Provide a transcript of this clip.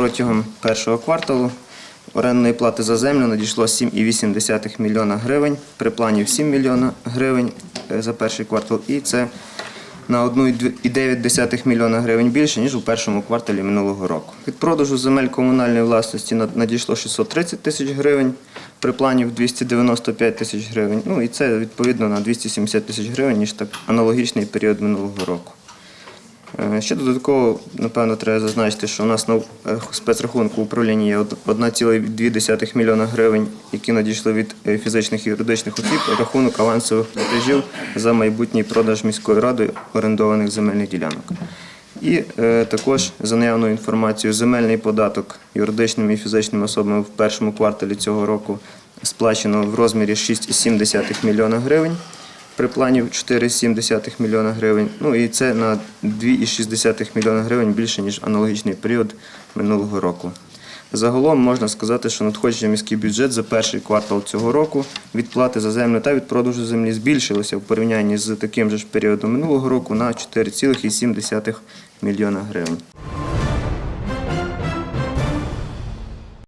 протягом першого кварталу орендної плати за землю надійшло 7,8 мільйона гривень, при плані 7 мільйона гривень е, за перший квартал, і це на 1,9 мільйона гривень більше, ніж у першому кварталі минулого року. Від продажу земель комунальної власності надійшло 630 тисяч гривень, при плані 295 тисяч гривень. Ну і це відповідно на 270 тисяч гривень, ніж так аналогічний період минулого року. Е, Ще додатково, напевно, треба зазначити, що у нас на е, спецрахунку управління є од- 1,2 мільйона гривень, які надійшли від е, фізичних і юридичних осіб, рахунок авансових платежів за майбутній продаж міською радою орендованих земельних ділянок. І е, також за наявною інформацією, земельний податок юридичним і фізичним особам в першому кварталі цього року сплачено в розмірі 6,7 мільйона гривень при плані 4,7 мільйона гривень. Ну і це на 2,6 мільйона гривень більше, ніж аналогічний період минулого року. Загалом можна сказати, що надходження міський бюджет за перший квартал цього року від плати за землю та від продажу землі збільшилося в порівнянні з таким же ж періодом минулого року на 4,7 мільйона гривень.